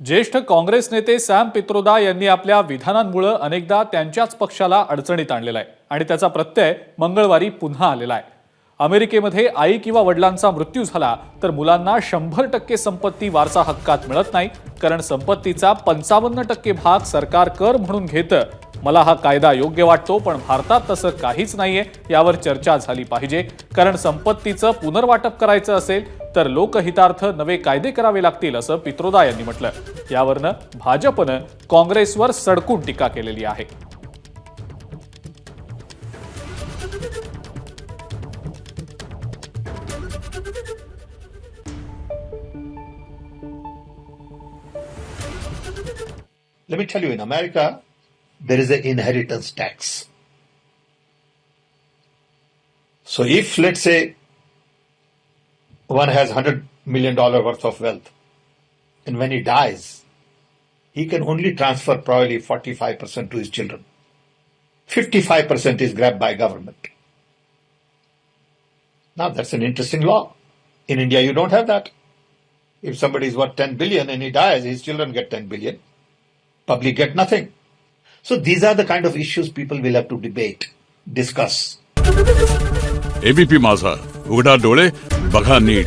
ज्येष्ठ काँग्रेस नेते सॅम पित्रोदा यांनी आपल्या विधानांमुळे अनेकदा त्यांच्याच पक्षाला अडचणीत आणलेला आहे आणि त्याचा प्रत्यय मंगळवारी पुन्हा आलेला आहे. अमेरिकेमध्ये आई किंवा वडिलांचा मृत्यू झाला तर मुलांना शंभर टक्के संपत्ती वारसा हक्कात मिळत नाही कारण संपत्तीचा पंचावन्न टक्के भाग सरकार कर म्हणून घेतं. मला हा कायदा योग्य वाटतो पण भारतात तसं काहीच नाहीये यावर चर्चा झाली पाहिजे. कारण संपत्तीचं पुनर्वाटप करायचं असेल तर लोकहितार्थ नवे कायदे करावे लागतील असं पित्रोदा यांनी म्हटलं यावरनं भाजपनं काँग्रेसवर सडकून टीका केलेली आहे Let me tell you, in America, there is an inheritance tax. So if, let's say, one has $100 million worth of wealth. And when he dies, he can only transfer probably 45% to his children. 55% is grabbed by government. Now that's an interesting law. In India, you don't have that. If somebody is worth 10 billion and he dies, his children get 10 billion. Public get nothing. So these are the kind of issues people will have to debate, discuss. ABP Mazhar. उघडा डोळे बघा नीट.